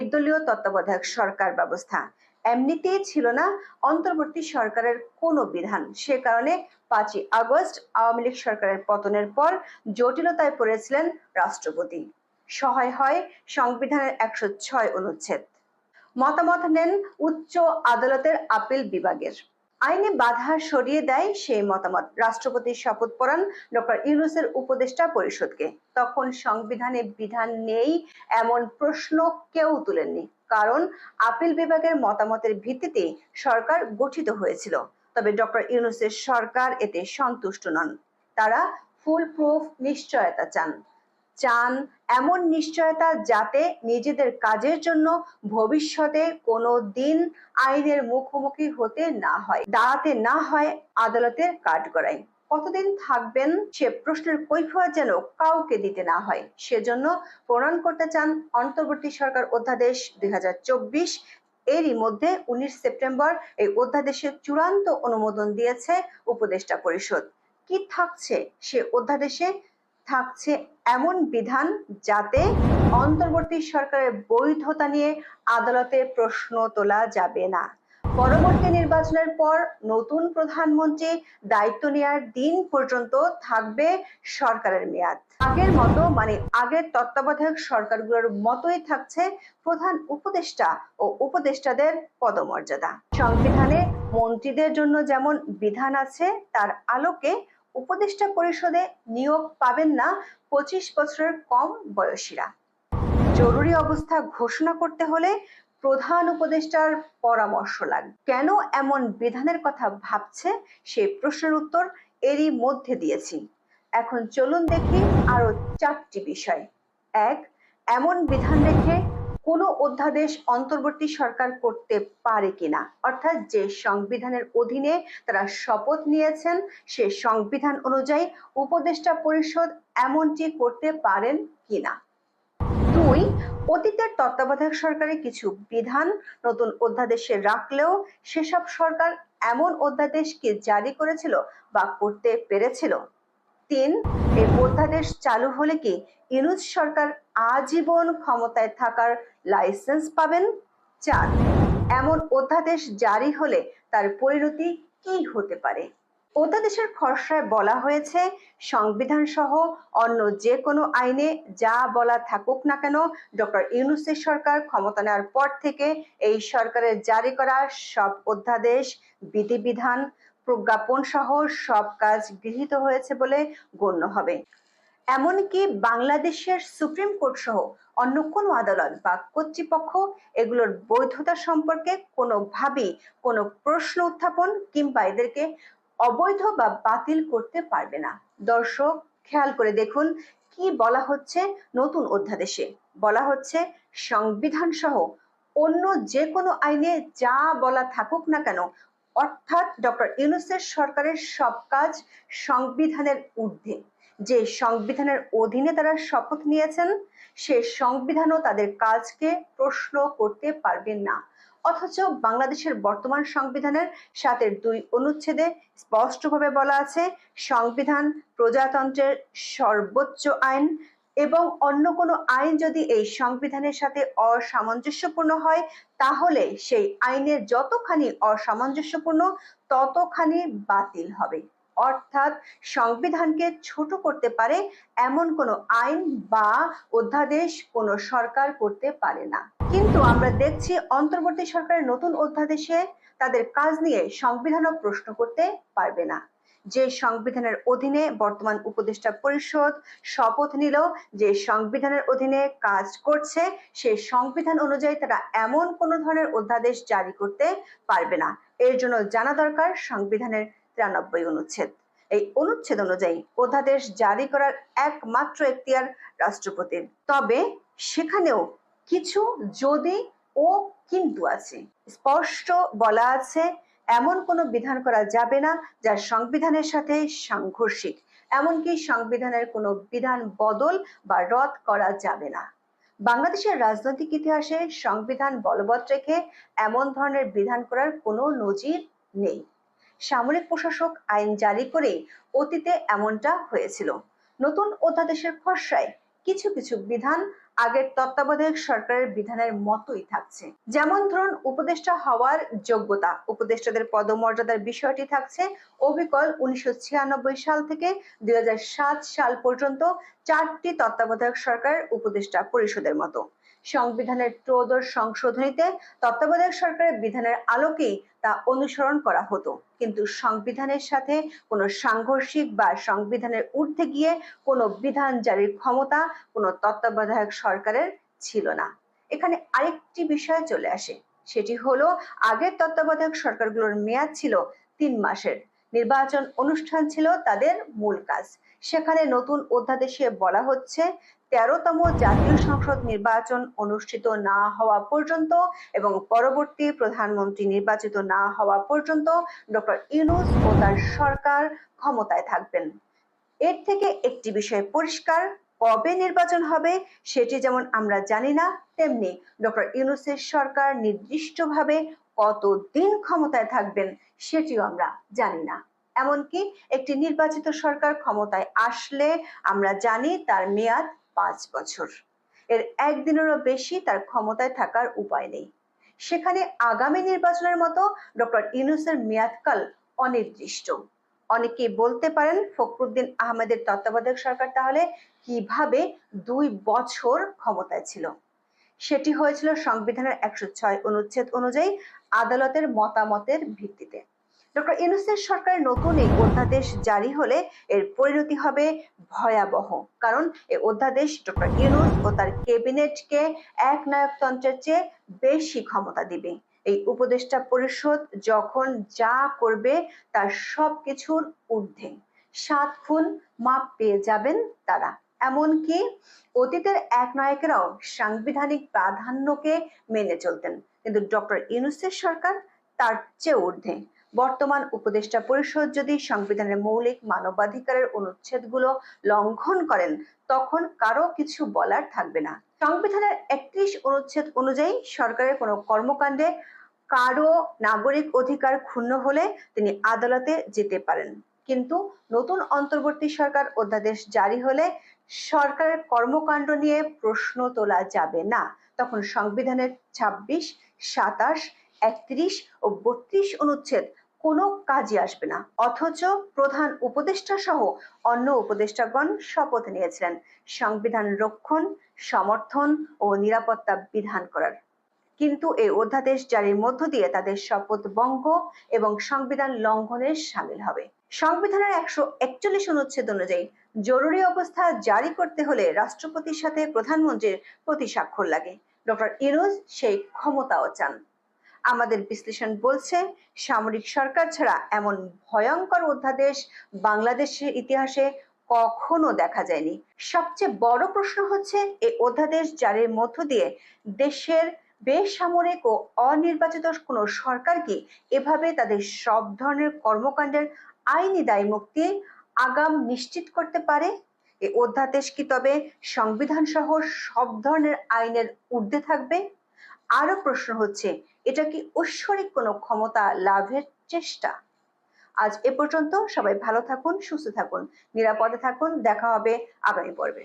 নির্দলীয় তত্ত্বাবধায়ক সরকার ব্যবস্থা। এমনিতেই ছিল না অন্তর্বর্তী সরকারের কোনো বিধান। সে কারণে পাঁচই আগস্ট আওয়ামী লীগ সরকারের পতনের পর জটিলতায় পড়েছিলেন রাষ্ট্রপতি। সহায় হয় সংবিধানের একশো ছয় অনুচ্ছেদ। মতামত নেন উচ্চ আদালতের আপিল বিভাগের। আইনে বাধা সরিয়ে দেয় সেই মতামত। রাষ্ট্রপতির শপথ পড়ান ডক্টর ইউনুসের উপদেষ্টা পরিষদকে। তখন সংবিধানে বিধান নেই এমন প্রশ্ন কেউ তুলেননি। কারণ আপিল বিভাগের মতামতের ভিত্তিতে সরকার গঠিত হয়েছিল। তবে ডক্টর ইউনুসের সরকার এতে সন্তুষ্ট নন। তারা ফুল প্রুফ নিশ্চয়তা চান। চান এমন নিশ্চয়তা যাতে নিজেদের কাজের জন্য ভবিষ্যতে কোনো দিন আইনের মুখোমুখি হতে না হয়, দাঁড়াতে না হয় আদালতের কাঠগড়ায়। কতদিন থাকবেন সে প্রশ্নের কৈফিয়ত যেন কাউকে দিতে না হয়, সেজন্য প্রণয়ন করতে চান অন্তর্বর্তী সরকার অধ্যাদেশ দুই এরই মধ্যে উনিশ সেপ্টেম্বর এই অধ্যাদেশের চূড়ান্ত অনুমোদন দিয়েছে উপদেষ্টা পরিষদ। কি থাকছে সে অধ্যাদেশে? থাকছে এমন বিধান যাতে অন্তর্বর্তী সরকারের বৈধতা নিয়ে আদালতে প্রশ্ন তোলা যাবে না। পরবর্তী নির্বাচনের পর নতুন প্রধানমন্ত্রী দায়িত্ব নেওয়ার দিন পর্যন্ত থাকবে সরকারের মেয়াদ। আগের মতো মানে আগের তত্ত্বাবধায়ক সরকারগুলোর মতোই থাকছে প্রধান উপদেষ্টা ও উপদেষ্টাদের পদমর্যাদা। সংবিধানে মন্ত্রীদের জন্য যেমন বিধান আছে, তার আলোকে উপদেষ্টা পরিষদে নিয়োগ পাবেন না পঁচিশ বছরের কম বয়সীরা। জরুরি অবস্থা ঘোষণা করতে হলে প্রধান উপদেষ্টার পরামর্শ লাগবে। কেন এমন বিধানের কথা ভাবছে? সেই প্রশ্নের উত্তর এরই মধ্যে দিয়েছি। এখন চলুন দেখি আরও চারটি বিষয়। এক, এমন বিধান রেখে কোনো অধ্যাদেশ অন্তর্বর্তী সরকার করতে পারে কিনা? অর্থাৎ যে সংবিধানের অধীনে তারা শপথ নিয়েছেন, সে সংবিধান অনুযায়ী উপদেষ্টা পরিষদ এমনটি করতে পারেন কিনা? দুই, অতীতের তত্ত্বাবধায়ক সরকারের কিছু বিধান নতুন অধ্যাদেশে রাখলেও সেসব সরকার এমন অধ্যাদেশকে জারি করেছিল বা করতে পেরেছিল? তিন এই অধ্যাদেশ চালু হলে কি ইনুজ সরকার আজীবন ক্ষমতায় থাকার লাইসেন্স পাবেন? চার, এমন অধ্যাদেশ জারি হলে তার পরিণতি কি হতে পারে? অধ্যাদেশের খসড়ায় বলা হয়েছে সংবিধান সহ অন্য যে কোনো আইনে যা বলা থাকুক না কেন, ডক্টর ইউনুসের সরকার ক্ষমতা নেওয়ার পর থেকে এই সরকারের জারি করা সব অধ্যাদেশ, বিধিবিধান প্রজ্ঞাপন সহ সব কাজ গৃহীত হয়েছে বলে গণ্য হবে। এমনকি বাংলাদেশের সুপ্রিম কোর্ট সহ অন্য কোনো আদালত বা কর্তৃপক্ষ এগুলোর বৈধতা সম্পর্কে কোনোভাবেই কোনো প্রশ্ন উত্থাপন কিংবা এদেরকে অবৈধ বা বাতিল করতে পারবে না। দর্শক, খেয়াল করে দেখুন কি বলা হচ্ছে নতুন অধ্যাদেশে। বলা হচ্ছে, সংবিধান সহ অন্য যে কোনো আইনে যা বলা থাকুক না কেন, অর্থাৎ ডক্টর ইউনুসের সরকারের সব কাজ সংবিধানের ঊর্ধ্বে। যে সংবিধানের অধীনে তারা শপথ নিয়েছেন, সে সংবিধানও তাদের কাজকে প্রশ্ন করতে পারবেন না। অথচ বাংলাদেশের বর্তমান সংবিধানের সাতের দুই অনুচ্ছেদে স্পষ্টভাবে বলা আছে, সংবিধান প্রজাতন্ত্রের সর্বোচ্চ আইন এবং অন্য কোনো আইন যদি এই সংবিধানের সাথে অসামঞ্জস্যপূর্ণ হয়, তাহলে সেই আইনের যতখানি অসামঞ্জস্যপূর্ণ, ততখানি বাতিল হবে। অর্থাৎ সংবিধানকে ছোট করতে পারে এমন কোনো আইন বা অধ্যাদেশ কোনো সরকার করতে পারে না। কিন্তু আমরা দেখছি অন্তর্বর্তী সরকারের নতুন অধ্যাদেশে তাদের কাজ নিয়ে সংবিধানও প্রশ্ন করতে পারবে না। যে সংবিধানের অধীনে বর্তমান উপদেষ্টা পরিষদ শপথ নিল, যে সংবিধানের অধীনে কাজ করছে, সে সংবিধান অনুযায়ী তারা এমন কোন ধরনের অধ্যাদেশ জারি করতে পারবে না। এর জন্য জানা দরকার সংবিধানের তিরানব্বই অনুচ্ছেদ। এই অনুচ্ছেদ অনুযায়ী অধ্যাদেশ জারি করার একমাত্র এখতিয়ার রাষ্ট্রপতির। তবে সেখানেও কিছু যদি ও কিন্তু আছে। স্পষ্ট বলা আছে, এমন কোনো বিধান করা যাবে না যা সংবিধানের সাথে সাংঘর্ষিক। এমনকি সংবিধানের কোনো বিধান বদল বা রদ করা যাবে না। বাংলাদেশের রাজনৈতিক ইতিহাসে সংবিধান বলবৎ রেখে এমন ধরনের বিধান করার কোনো নজির নেই। সামরিক প্রশাসক আইন জারি করে অতীতে এমনটা হয়েছিল। নতুন অধ্যাদেশের খসড়ায় কিছু কিছু বিধান আগের তত্ত্বাবধায়ক সরকারের বিধানের মতোই থাকছে। যেমন ধরুন, উপদেষ্টা হওয়ার যোগ্যতা। উপদেষ্টাদের পদমর্যাদার বিষয়টি থাকছে অবিকল উনিশশো ছিয়ানব্বই সাল থেকে দুই হাজার সাত সাল পর্যন্ত চারটি তত্ত্বাবধায়ক সরকার উপদেষ্টা পরিষদের মতো। সংবিধানের ত্রয়োদশ সংশোধনীতে তত্ত্বাবধায়ক সরকারের বিধানের আলোকেই তা অনুসরণ করা হতো। কিন্তু সংবিধানের সাথে কোনো সাংঘর্ষিক বা সংবিধানের ঊর্ধ্বে গিয়ে কোনো বিধান জারির ক্ষমতা কোনো তত্ত্বাবধায়ক সরকারের ছিল না। এখানে আরেকটি বিষয় চলে আসে। সেটি হলো, আগের তত্ত্বাবধায়ক সরকারগুলোর মেয়াদ ছিল তিন মাসের। নির্বাচন অনুষ্ঠান ছিল তাদের মূল কাজ। সেখানে নতুন অধ্যাদেশে বলা হচ্ছে তেরোতম জাতীয় সংসদ নির্বাচন অনুষ্ঠিত না হওয়া পর্যন্ত এবং পরবর্তী প্রধানমন্ত্রী নির্বাচিত না হওয়া পর্যন্ত ডক্টর ইউনুস ও তার সরকার ক্ষমতায় থাকবেন। এর থেকে একটি বিষয় পরিষ্কার, কবে নির্বাচন হবে সেটি যেমন আমরা জানি না, তেমনি ডক্টর ইউনুসের সরকার নির্দিষ্টভাবে কতদিন ক্ষমতায় থাকবেন সেটিও আমরা জানি না। এমনকি একটি নির্বাচিত সরকার ক্ষমতায় আসলে আমরা জানি তার মেয়াদ পাঁচ বছর। এর একদিনেরও বেশি তার ক্ষমতায় থাকার উপায় নেই। সেখানে আগামী নির্বাচনের মতো ডক্টর ইউনুসের মেয়াদকাল অনির্দিষ্ট। অনেকে বলতে পারেন, ফখরুদ্দিন আহমেদের তত্ত্বাবধায়ক সরকার তাহলে কীভাবে দুই বছর ক্ষমতায় ছিল? সেটি হয়েছিল সংবিধানের একশো ছয় অনুচ্ছেদ অনুযায়ী আদালতের মতামতের ভিত্তিতে। ডক্টর ইউনুসের সরকারের নতুন এই অধ্যাদেশ জারি হলে এর পরিণতি হবে ভয়াবহ। কারণ এই অধ্যাদেশ ডক্টর ইউনুস ও তার ক্যাবিনেটকে এক নায়কতন্ত্রের চেয়ে বেশি ক্ষমতা দিবে। এই উপদেষ্টা পরিষদ যখন যা করবে তার সব কিছুর ঊর্ধ্বে। সাত খুন মাপ পেয়ে যাবেন তারা। এমনকি অতীতের এক নায়কেরাও সাংবিধানিক প্রাধান্যকে মেনে চলতেন। কিন্তু ডক্টর ইউনুসের সরকার তার চেয়ে ঊর্ধ্বে। বর্তমান উপদেষ্টা পরিষদ যদি সংবিধানের মৌলিক মানবাধিকারের অনুচ্ছেদগুলো লঙ্ঘন করেন, তখন কারও কিছু বলার থাকবে না। সংবিধানের একত্রিশ অনুচ্ছেদ অনুযায়ী সরকারের কোনো কর্মকাণ্ডে কারও নাগরিক অধিকার ক্ষুণ্ণ হলে তিনি আদালতে যেতে পারেন। কিন্তু নতুন অন্তর্বর্তী সরকার অধ্যাদেশ জারি হলে সরকারের কর্মকাণ্ড নিয়ে প্রশ্ন তোলা যাবে না। তখন সংবিধানের ছাব্বিশ, সাতাশ, একত্রিশ ও বত্রিশ অনুচ্ছেদ কোনো কাজে আসবে না। অথচ প্রধান উপদেষ্টা সহ অন্য উপদেষ্টাগণ শপথ নিয়েছিলেন। সংবিধান রক্ষণ, সমর্থন ও নিরাপত্তা বিধান করার। কিন্তু এই অধ্যাদেশ জারির মধ্য দিয়ে তাদের শপথ ভঙ্গ এবং সংবিধান লঙ্ঘনের সামিল হবে। সংবিধানের একশো একচল্লিশ অনুচ্ছেদ অনুযায়ী জরুরি অবস্থা জারি করতে হলে রাষ্ট্রপতির সাথে প্রধানমন্ত্রীর প্রতি স্বাক্ষর লাগে। ডক্টর ইরোজ সেই ক্ষমতাও চান। আমাদের বিশ্লেষণ বলছে, সামরিক সরকার ছাড়া এমন ভয়ঙ্কর অধ্যাদেশ বাংলাদেশের ইতিহাসে কখনো দেখা যায়নি। সবচেয়ে বড় প্রশ্ন হচ্ছে, এই অধ্যাদেশ জারির মধ্য দিয়ে দেশের বেসামরিক ও অনির্বাচিত কোনো সরকার কি এভাবে তাদের সব ধরনের কর্মকাণ্ডের আইনি দায় মুক্তি আগাম নিশ্চিত করতে পারে? এই অধ্যাদেশ কি তবে সংবিধান সহ সব ধরনের আইনের ঊর্ধ্বে থাকবে? আরও প্রশ্ন হচ্ছে এটা কি ঐশ্বরিক কোনো ক্ষমতা লাভের চেষ্টা? আজ এ পর্যন্ত সবাই ভালো থাকুন, সুস্থ থাকুন, নিরাপদে থাকুন, দেখা হবে আগামী পর্বে।